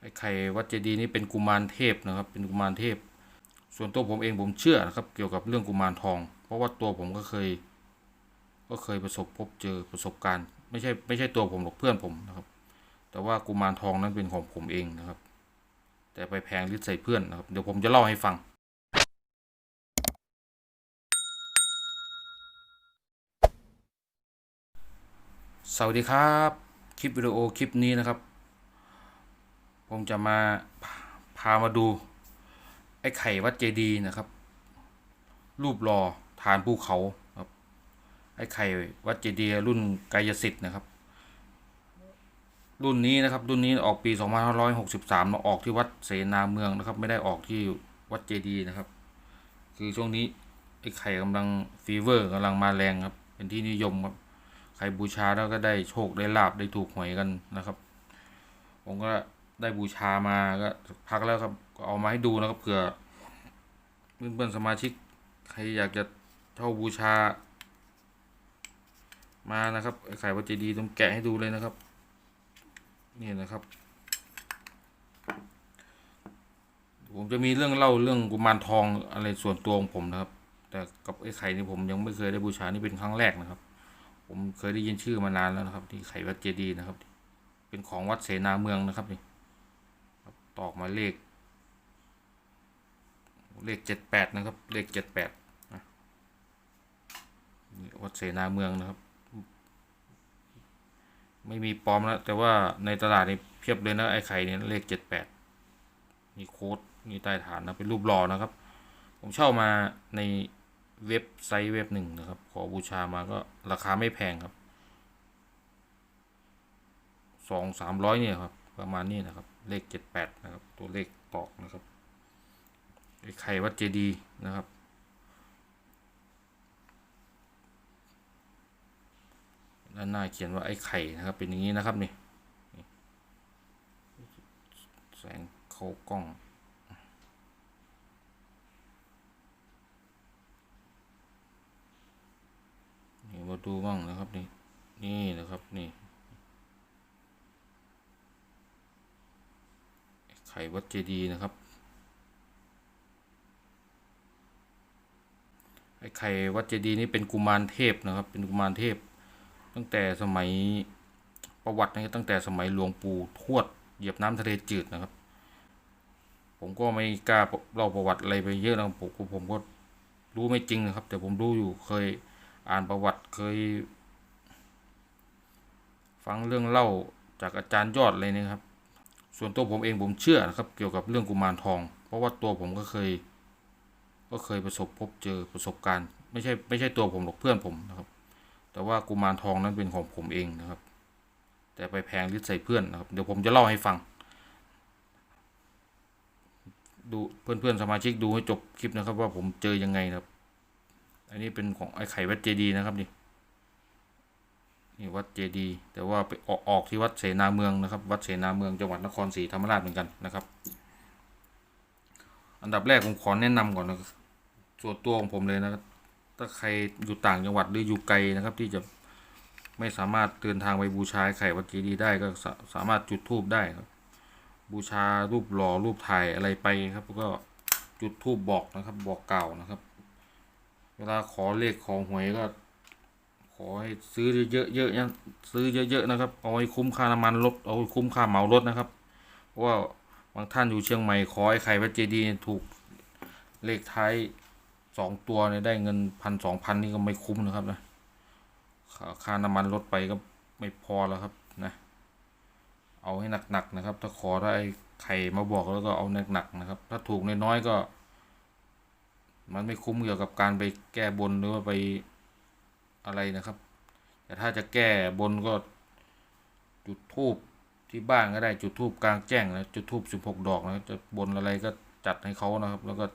ไอ้ไข่วัดเจดีนี่เป็นกุมารเทพนะครับ เป็นกุมารเทพ ส่วนตัวผมเองผมเชื่อนะครับ เกี่ยวกับเรื่องกุมารทอง เพราะว่าตัวผมก็เคย ก็เคยประสบพบเจอประสบการณ์ ไม่ใช่ไม่ใช่ตัวผมหรอกเพื่อนผมนะครับ แต่ว่ากุมารทองนั้นเป็นของผมเองนะครับ แต่ไปแพงลิดใส่เพื่อนนะครับ เดี๋ยวผมจะเล่าให้ฟังสวัสดีครับ คลิปวิดีโอคลิปนี้นะครับ ผมจะมาพามาดู ไอ้ไข่วัดเจดีนะครับ รูปหล่อฐานภูเขาครับไอ้ไข่วัดเจดีรุ่นกายสิทธิ์นะครับ รุ่นนี้นะครับรุ่นนี้ออกปี2563มาออกที่วัดเสนาเมืองนะครับ ไม่ได้ออกที่วัดเจดีนะครับ คือช่วงนี้ไอ้ไข่กำลังฟีเวอร์กำลังมาแรงครับ เป็นที่นิยมครับใครบูชาแล้วก็ได้โชคได้ลาบได้ถูกหวยกันนะครับ ผมก็ ได้บูชามาก็พักแล้วครับก็เอามาให้ดูนะครับเผื่อเพื่อนๆสมาชิกใครอยากจะเช่าบูชา มานะครับไอ้ไข่วัดเจดีย์ต้องแกะให้ดูเลยนะครับ นี่นะครับ ผมจะมีเรื่องเล่าเรื่องกุมารทองอะไรส่วนตัวของผมนะครับ แต่กับไอ้ไข่นี่ผมยังไม่เคยได้บูชานี่เป็นครั้งแรกนะครับ ผมเคยได้ยินชื่อมานานแล้วนะครับที่ไข่วัดเจดีย์นะครับ เป็นของวัดเสนาเมืองนะครับนี่ ครับตอกมาเลข เลขเจ็ดแปดนะครับ เลขเจ็ดแปดวัดเสนาเมืองนะครับ ไม่มีปลอมแล้วแต่ว่าในตลาดนี่เพียบเลยนะไอ้ไข่เนี่ยเลขเจ็ดแปดมีโค้ดมีใต้ฐานนะเป็นรูปหล่อนะครับ ผมเช่ามาในเว็บไซต์เว็บหนึ่งนะครับ ขอบูชามาก็ราคาไม่แพงครับสองสามร้อยเนี่ยครับ ประมาณนี้นะครับ เลขเจ็ดแปดนะครับ ตัวเลขตอกนะครับไอ้ไข่วัดเจดีย์นะครับ ด้านหน้าเขียนว่าไอ้ไข่นะครับ เป็นอย่างนี้นะครับนี่นี่แสงเข้ากล้องนี่มาดูบ้างนะครับนี่นี่นะครับนี่ ไข่วัดเจดีนะครับ ไอ้ไข่วัดเจดีนี่เป็นกุมารเทพนะครับ เป็นกุมารเทพ ตั้งแต่สมัยประวัตินะตั้งแต่สมัยหลวงปู่ทวดเหยียบน้ำทะเลจืดนะครับ ผมก็ไม่กล้าเล่าประวัติอะไรไปเยอะนะผมผมก็รู้ไม่จริงนะครับ แต่ผมรู้อยู่เคยอ่านประวัติเคย ฟังเรื่องเล่าจากอาจารย์ยอดอะไรนี่ครับ ส่วนตัวผมเองผมเชื่อนะครับ เกี่ยวกับเรื่องกุมารทอง เพราะว่าตัวผมก็เคย ก็เคยประสบพบเจอประสบการณ์ ไม่ใช่ไม่ใช่ตัวผมหรอกเพื่อนผมนะครับ แต่ว่ากุมารทองนั้นเป็นของผมเองนะครับ แต่ไปแพงลิดใส่เพื่อนนะครับ เดี๋ยวผมจะเล่าให้ฟัง ดูเพื่อนๆสมาชิกดูให้จบคลิปนะครับ ว่าผมเจอยังไงนะครับ อันนี้เป็นของไอ้ไข่วัดเจดีนะครับนี่ นี่วัดเจดีย์แต่ว่าไปออกออกที่วัดเสนาเมืองนะครับ วัดเสนาเมืองจังหวัดนครศรีธรรมราชเหมือนกันนะครับ อันดับแรกผมขอแนะนำก่อนนะส่วนตัวของผมเลยนะครับ ถ้าใครอยู่ต่างจังหวัดหรืออยู่ไกลนะครับ ที่จะไม่สามารถเดินทางไปบูชาไข่วัดเจดีย์ได้ก็สาสามารถจุดธูปได้ครับ บูชารูปหล่อรูปถ่ายอะไรไปครับก็จุดธูปบอกนะครับ บอกเก่านะครับ เวลาขอเลขขอหวยก็ ขอให้ซื้อเยอะๆเยอะซื้อเยอะๆนะครับ เอาให้คุ้มค่าน้ำมันรถเอาให้คุ้มค่าเหมารถนะครับ เพราะว่าบางท่านอยู่เชียงใหม่ขอไอ้ไข่วัดเจดีถูกเลขท้ายสองตัวเนี่ยได้เงินพันสองพันนี่ก็ไม่คุ้มนะครับนะค่าน้ำมันลดไปก็ไม่พอแล้วครับนะเอาให้หนักๆนะครับ ถ้าขอได้ไข่มาบอกแล้วก็เอาหนักๆนะครับ ถ้าถูกน้อยๆก็ มันไม่คุ้มเกี่ยวกับการไปแก้บนหรือว่าไป อะไรนะครับ แต่ถ้าจะแก้บนก็จุดทูบที่บ้านก็ได้จุดทูบกลางแจ้งนะจุดทูบสิบหกดอกนะจะบนอะไรก็จัดให้เขานะครับ แล้วก็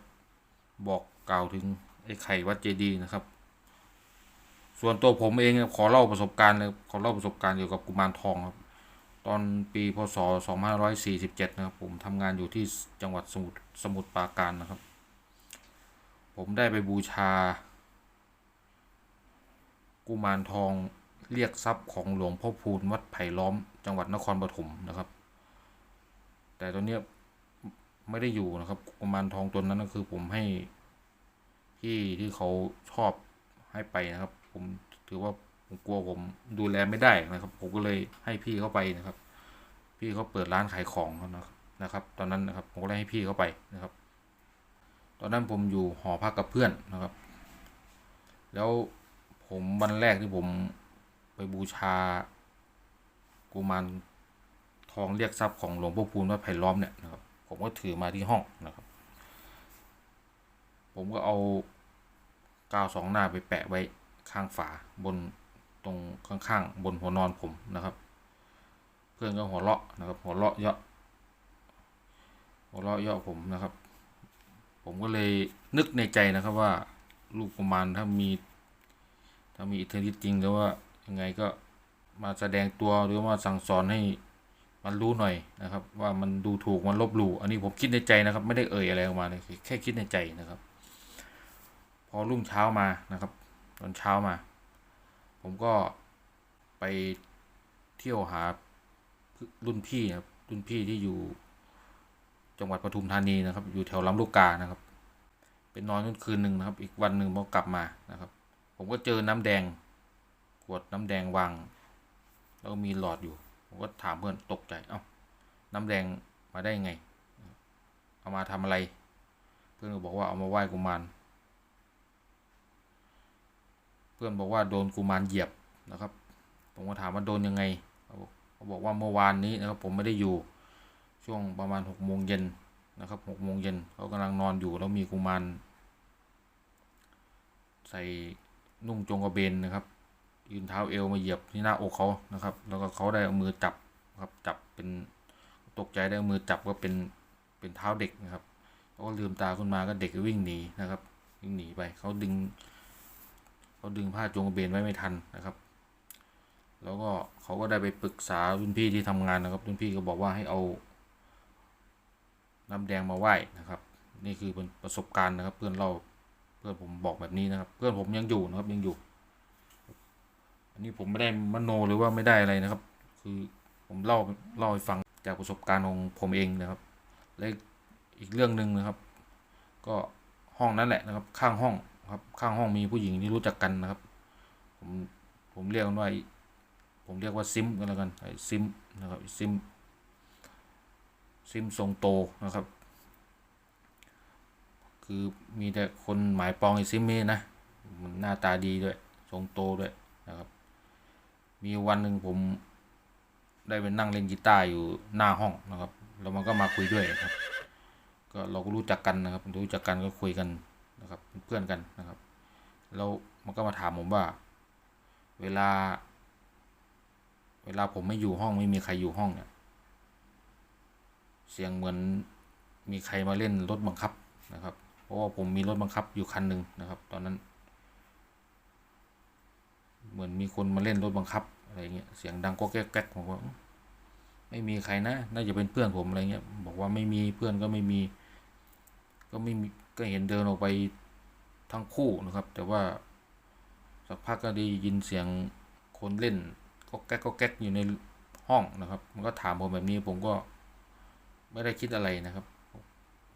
บอกกล่าวถึงไอ้ไข่วัดเจดีย์นะครับ ส่วนตัวผมเองขอเล่าประสบการณ์เลยขอเล่าประสบการณ์เกี่ยวกับกุมารทองครับ ตอนปีพศ 2547 นะครับ ผมทำงานอยู่ที่จังหวัดสมุทรสมุทรปราการนะครับ ผมได้ไปบูชา กุมารทองเรียกทรัพย์ของหลวงพ่อพูนวัดไผ่ล้อมจังหวัดนครปฐมนะครับ แต่ตอนเนี้ยไม่ได้อยู่นะครับ กุมารทองตัวนั้นก็คือผมให้พี่ที่เขาชอบให้ไปนะครับ ผมถือว่าผมกลัวผมดูแลไม่ได้นะครับ ผมก็เลยให้พี่เขาไปนะครับ พี่เขาเปิดร้านขายของนะครับนะครับ ตอนนั้นนะครับผมก็เลยให้พี่เขาไปนะครับ ตอนนั้นผมอยู่หอพักกับเพื่อนนะครับ แล้ว ผมวันแรกที่ผมไปบูชา กุมารทองเรียกทรัพย์ของหลวงพ่อพูนวัดไผ่ล้อมเนี่ยนะครับ ผมก็ถือมาที่ห้องนะครับ ผมก็เอากาวสองหน้าไปแปะไว้ข้างฝาบนตรงข้างๆบนหัวนอนผมนะครับ เพื่อนก็หัวเราะนะครับ หัวเราะเยาะหัวเราะเยาะผมนะครับ ผมก็เลยนึกในใจนะครับว่าลูกกุมารถ้ามี ถ้ามีอิทธิฤทธิ์จริงหรือว่ายังไงก็มาแสดงตัวหรือว่าสั่งสอนให้มันรู้หน่อยนะครับ ว่ามันดูถูกมันลบหลู่อันนี้ผมคิดในใจนะครับ ไม่ได้เอ่ยอะไรออกมาเลยแค่คิดในใจนะครับ พอรุ่งเช้ามานะครับ ตอนเช้ามา ผมก็ไปเที่ยวหารุ่นพี่ครับรุ่นพี่ที่อยู่จังหวัดปทุมธานีนะครับ อยู่แถวลำลูกกานะครับ เป็นนอนนู่นคืนหนึ่งนะครับ อีกวันหนึ่งพอกลับมานะครับ ผมก็เจอน้ำแดง ขวดน้ำแดงวาง แล้วมีหลอดอยู่ ผมก็ถามเพื่อนตกใจ เอ้าน้ำแดงมาได้ไง เอามาทำอะไร เพื่อนก็บอกว่าเอามาไหว้กุมาร เพื่อนบอกว่าโดนกุมารเหยียบนะครับ ผมก็ถามว่าโดนยังไงเขาบอกเขาบอกว่าเมื่อวานนี้นะครับ ผมไม่ได้อยู่ช่วงประมาณหกโมงเย็นนะครับหกโมงเย็นเขากำลังนอนอยู่แล้วมีกุมารใส่ นุ่งจงกระเบนนะครับยืนเท้าเอวมาเหยียบที่หน้าอกเขานะครับ แล้วก็เขาได้เอามือจับครับจับเป็นตกใจได้เอามือจับก็เป็นเป็นเท้าเด็กนะครับเขาก็ลืมตาขึ้นมาก็เด็กก็วิ่งหนีนะครับ วิ่งหนีไปเขาดึงเขาดึงผ้าจงกระเบนไว้ไม่ทันนะครับ แล้วก็เขาก็ได้ไปปรึกษารุ่นพี่ที่ทำงานนะครับรุ่นพี่ก็บอกว่าให้เอาน้ำแดงมาไหว้นะครับ นี่คือเป็นประสบการณ์นะครับ เพื่อนเล่า พื่อนผมบอกแบบนี้นะครับ เพื่อนผมยังอยู่นะครับยังอยู่ อันนี้ผมไม่ได้มโนหรือว่าไม่ได้อะไรนะครับ คือผมเล่าเล่าให้ฟังจากประสบการณ์ของผมเองนะครับ และอีกเรื่องหนึ่งนะครับ ก็ห้องนั้นแหละนะครับ ข้างห้องครับ ข้างห้องมีผู้หญิงที่รู้จักกันนะครับ ผมผมเรียกมันว่าผมเรียกว่าซิมกันแล้วกันไอ้ซิมนะครับซิมซิมทรงโตนะครับ คือมีแต่คนหมายปองไอ้ซิเมนี่นะมันหน้าตาดีด้วย ทรงโตด้วยนะครับ มีวันหนึ่งผมได้ไปนั่งเล่นกีตาร์อยู่หน้าห้องนะครับ แล้วมันก็มาคุยด้วยครับ ก็เราก็รู้จักกันนะครับ รู้จักกันก็คุยกันนะครับเปื่อนกันนะครับ แล้วมันก็มาถามผมว่า เวลา เวลาผมไม่อยู่ห้องไม่มีใครอยู่ห้องเนี่ย เสียงเหมือนมีใครมาเล่นรถบังคับนะครับ ราะว่าผมมีรถบังคับอยู่คันหนึ่งนะครับ ตอนนั้น เหมือนมีคนมาเล่นรถบังคับอะไรเงี้ยเสียงดังก็แก๊กแก๊กผมว่าไม่มีใครนะน่าจะเป็นเพื่อนผมอะไรเงี้ยบอกว่าไม่มีเพื่อนก็ไม่มี ก็ไม่มีก็เห็นเดินออกไปทั้งคู่นะครับ แต่ว่าสักพักก็ได้ยินเสียงคนเล่นก็แก๊กก็แก๊กอยู่ในห้องนะครับ มันก็ถามผมแบบนี้ผมก็ไม่ได้คิดอะไรนะครับ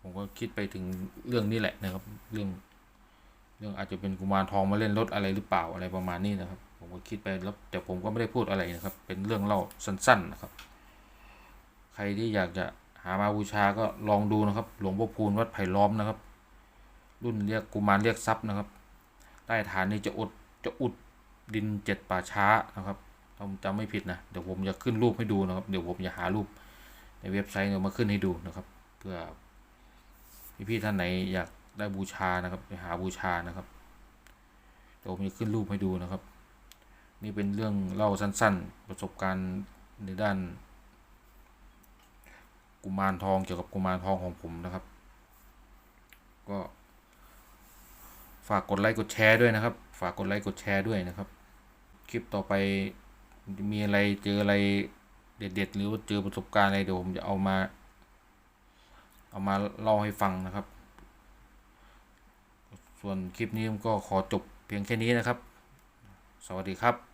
ผมก็คิดไปถึงเรื่องนี้แหละนะครับ เรื่อง เรื่องอาจจะเป็นกุมารทองมาเล่นรถอะไรหรือเปล่าอะไรประมาณนี้นะครับ ผมก็คิดไปแล้วแต่ผมก็ไม่ได้พูดอะไรนะครับ เป็นเรื่องเล่าสั้น ๆนะครับ ใครที่อยากจะหามาบูชาก็ลองดูนะครับ หลวงพ่อพูนวัดไผ่ล้อมนะครับ รุ่นเรียกกุมารเรียกทรัพย์นะครับ ใต้ฐานนี้จะอดจะอุดดินเจ็ดป่าช้านะครับถ้าผมจำไม่ผิดนะ เดี๋ยวผมจะขึ้นรูปให้ดูนะครับ เดี๋ยวผมจะหารูปในเว็บไซต์เนี่ยมาขึ้นให้ดูนะครับ เพื่อ พี่ๆท่านไหนอยากได้บูชานะครับไปหาบูชานะครับเดี๋ยวผมจะขึ้นรูปให้ดูนะครับ นี่เป็นเรื่องเล่าสั้น ๆ ประสบการณ์ในด้าน กุมารทองเกี่ยวกับกุมารทองของผมนะครับ ก็ฝากกดไลค์กดแชร์ด้วยนะครับ ฝากกดไลค์กดแชร์ด้วยนะครับ คลิปต่อไปมีอะไรเจออะไรเด็ด ๆ หรือว่าเจอประสบการณ์อะไรเดี๋ยวผมจะเอามา เอามาเล่าให้ฟังนะครับ ส่วนคลิปนี้ก็ขอจบเพียงแค่นี้นะครับ สวัสดีครับ